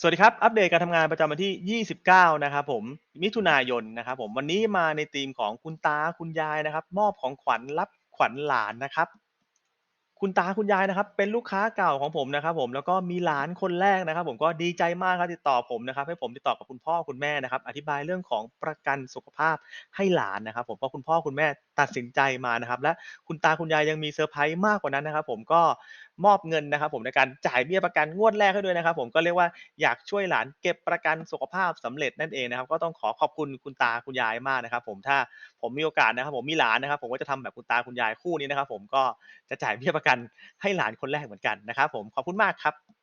สวัสดีครับ อัปเดตการทำงานประจำวันที่ 29 นะครับผม มิถุนายนนะครับผม วันนี้มาในธีมของคุณตาคุณยายนะครับ มอบของขวัญรับขวัญหลานนะครับ คุณตาคุณยายนะครับ เป็นลูกค้าเก่าของผมนะครับ ผม แล้วก็มีหลานคนแรกนะครับ ผมก็ดีใจมากครับติดต่อผมนะครับ ให้ผมติดต่อกับคุณพ่อคุณแม่นะครับ อธิบายเรื่องของประกันสุขภาพให้หลานนะครับ ผม เพราะคุณพ่อคุณแม่ตัดสินใจมานะครับ และคุณตาคุณยายยังมีเซอร์ไพรส์มากกว่านั้นนะครับ ผมก็ มอบเงินนะครับผมในการจ่ายเบี้ยประกันงวดแรกให้ด้วยนะครับ ผมก็เรียกว่าอยากช่วยหลานเก็บประกันสุขภาพสำเร็จนั่นเองนะครับ ก็ต้องขอขอบคุณคุณตาคุณยายมากนะครับ ผมถ้าผมมีโอกาสนะครับ ผมมีหลานนะครับ ผมก็จะทำแบบคุณตาคุณยายคู่นี้นะครับ ผมก็จะจ่ายเบี้ยประกันให้หลานคนแรกเหมือนกันนะครับ ผมขอบคุณมากครับ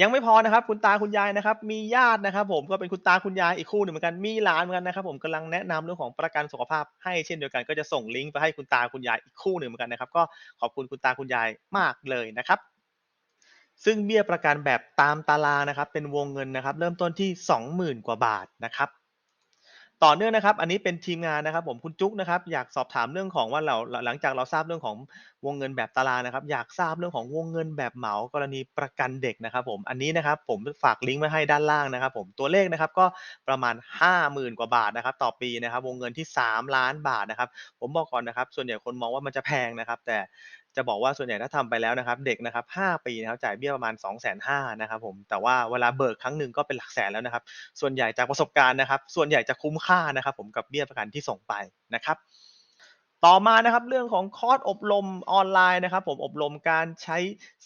ยังไม่พอนะครับ คุณตาคุณยายนะครับ มีญาตินะครับ ผมก็เป็นคุณตาคุณยายอีกคู่หนึ่งเหมือนกันมีหลานเหมือนกันนะครับ ผมกำลังแนะนำเรื่องของประกันสุขภาพ ให้เช่นเดียวกันก็จะส่งลิงก์ไปให้คุณตาคุณยายอีกคู่หนึ่งเหมือนกันนะครับ ก็ขอบคุณคุณตาคุณยายมากเลยนะครับ ซึ่งเบี้ยประกันแบบตามตารางนะครับ เป็นวงเงินนะครับ เริ่มต้นที่ 20,000 กว่าบาทนะครับ ต่อเนื่องนะครับ อันนี้เป็นทีมงานนะครับ ผมคุณจุ๊กนะครับ อยากสอบถามเรื่องของว่าเราหลังจากเราทราบเรื่องของวงเงินแบบตารางนะครับ อยากทราบเรื่องของวงเงินแบบเหมากรณีประกันเด็กนะครับ ผมอันนี้นะครับ ผมฝากลิงก์ไว้ให้ด้านล่างนะครับ ผมตัวเลขนะครับก็ประมาณ 50,000 กว่าบาทนะครับ ต่อปีนะครับ วงเงินที่ 3 ล้านบาทนะครับ ผมบอกก่อนนะครับ ส่วนใหญ่คนมองว่ามันจะแพงนะครับ แต่ จะบอกว่าส่วนใหญ่ถ้าทำไปแล้วนะครับ เด็กนะครับ5ปีนะครับจ่ายเบี้ยประมาณ250,000นะครับผมแต่ว่าเวลาเบิกครั้งหนึ่งก็เป็นหลักแสนแล้วนะครับ ส่วนใหญ่จากประสบการณ์นะครับ ส่วนใหญ่จะคุ้มค่านะครับ ผมกับเบี้ยประกันที่ส่งไปนะครับ ต่อมานะครับเรื่องของคอร์สอบรมออนไลน์นะครับผมอบรมการใช้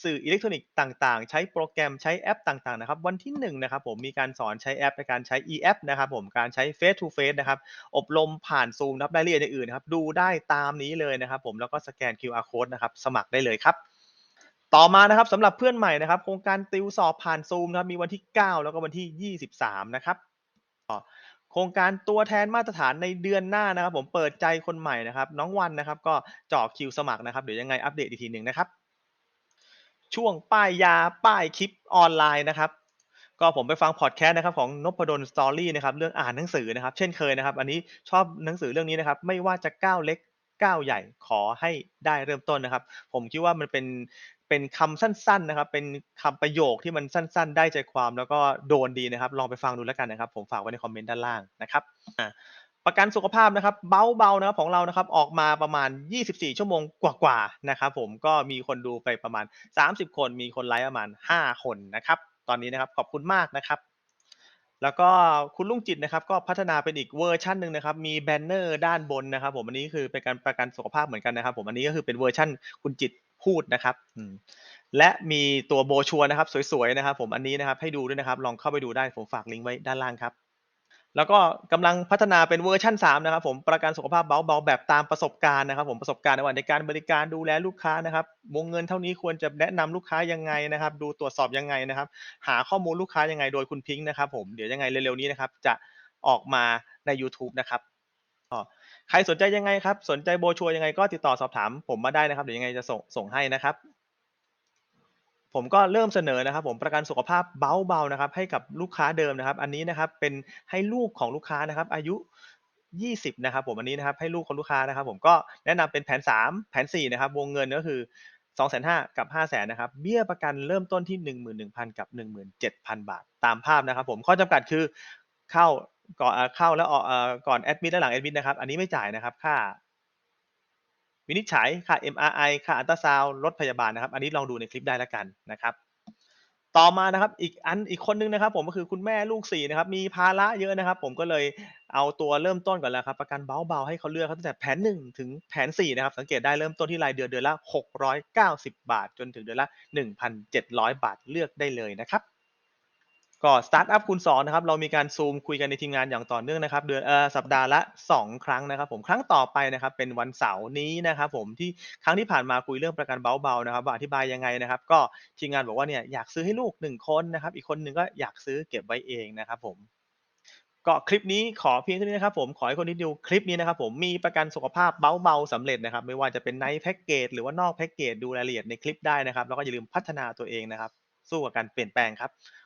สื่ออิเล็กทรอนิกส์ต่างๆ ใช้โปรแกรมใช้แอปต่างๆนะครับวันที่1นะครับผมมีการสอนใช้แอปในการใช้ e-app นะครับผมการใช้ Face to Face นะครับอบรมผ่านซูมนะครับรายละเอียดอื่นๆนะครับดูได้ตามนี้เลยนะครับผมแล้วก็สแกน QR code นะครับสมัครได้เลยครับต่อมานะครับสำหรับเพื่อนใหม่นะครับโครงการติวสอบผ่านซูมนะครับมีวันที่ 9 แล้วก็วันที่ 23 นะครับ ครงการตัวแทนมาตรฐานในเดือนหน้านะครับ ผมเปิดใจคนใหม่นะครับ น้องวันนะครับ ก็เจาะคิวสมัครนะครับเดี๋ยวยังไงอัปเดตอีกทีหนึ่งนะครับ ช่วงป้ายยาป้ายคลิปออนไลน์นะครับ ก็ผมไปฟังพอดแคสต์นะครับของนพดลสตอรี่นะครับเรื่องอ่านหนังสือนะครับ เช่นเคยนะครับ อันนี้ชอบหนังสือเรื่องนี้นะครับ ไม่ว่าจะก้าวเล็ก ก้าวใหญ่ขอให้ได้เริ่มต้นนะครับ ผมคิดว่ามันเป็นเป็นคำสั้นๆนะครับ เป็นคำประโยคที่มันสั้น ๆ ได้ใจความแล้วก็โดนดีนะครับ ลองไปฟังดูแล้วกันนะครับ ผมฝากไว้ในคอมเมนต์ด้านล่างนะครับประกันสุขภาพนะครับเบาๆนะครับของเรานะครับออกมาประมาณ 24 ชั่วโมงกว่าๆนะครับ ผมก็มีคนดูไปประมาณ 30 คน มีคนไลค์ประมาณ 5 คนนะครับ ตอนนี้นะครับขอบคุณมากนะครับ แล้วก็คุณลุงจิตนะครับก็พัฒนาเป็นอีกเวอร์ชันหนึ่งนะครับ มีแบนเนอร์ด้านบนนะครับ ผมอันนี้คือเป็นการประกันสุขภาพเหมือนกันนะครับ ผมอันนี้ก็คือเป็นเวอร์ชันคุณจิตพูดนะครับและมีตัวโบชัวนะครับ สวยๆนะครับ ผมอันนี้นะครับให้ดูด้วยนะครับ ลองเข้าไปดูได้ผมฝากลิงก์ไว้ด้านล่างครับ แล้วก็กำลังพัฒนาเป็นเวอร์ชัน3 นะครับผมประกันสุขภาพเบาๆแบบตามประสบการณ์นะครับผมประสบการณ์ในวันในการบริการดูแลลูกค้านะครับวงเงินเท่านี้ควรจะแนะนำลูกค้ายังไงนะครับ ดูตรวจสอบยังไงนะครับ หาข้อมูลลูกค้ายังไงโดยคุณพิงค์นะครับผมเดี๋ยวยังไงเร็วๆนี้นะครับ จะออกมาใน YouTube นะครับใครสนใจยังไงครับ สนใจโบชัวยังไงก็ติดต่อสอบถามผมมาได้นะครับเดี๋ยวยังไงจะส่งส่งให้นะครับ ผมก็เริ่มเสนอนะครับ ผมประกันสุขภาพเบาๆนะครับ ให้กับลูกค้าเดิมนะครับ อันนี้นะครับเป็นให้ลูกของลูกค้านะครับ อายุ 20 นะครับ ผมอันนี้นะครับให้ลูกของลูกค้านะครับ ผมก็แนะนำเป็นแผน 3 แผน 4 นะครับ วงเงินก็คือ250,000กับ500,000นะครับ เบี้ยประกันเริ่มต้นที่ 11,000 กับ 17,000 บาท ตามภาพนะครับ ผมข้อจำกัดคือเข้าก่อนเข้าแล้วออกก่อนแอดมิตและหลังแอดมิตนะครับ อันนี้ไม่จ่ายนะครับ ค่า วินิจฉัยค่า MRI ค่าอัลตราซาวด์รถพยาบาลนะครับ อันนี้ลองดูในคลิปได้แล้วกันนะครับ ต่อมานะครับอีกอันอีกคนหนึ่งนะครับ ผมก็คือคุณแม่ลูก4นะครับมีภาระเยอะนะครับ ผมก็เลยเอาตัวเริ่มต้นก่อนแล้วครับประกันเบาๆให้เขาเลือกครับตั้งแต่แผน 1 ถึงแผน4นะครับสังเกตได้เริ่มต้นที่รายเดือนเดือนละ 690 บาท จนถึงเดือนละ 1,700 บาทเลือกได้เลยนะครับ ก็สตาร์ทอัพคูณ2นะครับเรามีการซูมคุยกันในทีมงานอย่างต่อเนื่องนะครับเดือนเอ่อสัปดาห์ละ 2 ครั้งนะครับผมครั้งต่อไปนะครับเป็นวันเสาร์นี้นะครับผมที่ครั้งที่ผ่านมาคุยเรื่องประกันเบาๆนะครับว่าอธิบายยังไงนะครับ ก็ทีมงานบอกว่าเนี่ยอยากซื้อให้ลูก 1 คนนะครับอีกคนหนึ่งก็อยากซื้อเก็บไว้เองนะครับผมก็คลิปนี้ขอเพียงเท่านี้นะครับผมขอให้คนที่ดูคลิปนี้นะครับผมมีประกันสุขภาพเบาๆสำเร็จนะครับ ไม่ว่าจะเป็นในแพ็กเกจหรือว่านอกแพ็กเกจดูรายละเอียดในคลิปได้นะครับ แล้วก็อย่าลืมพัฒนาตัวเองนะครับ สู้กับการเปลี่ยนแปลงครับ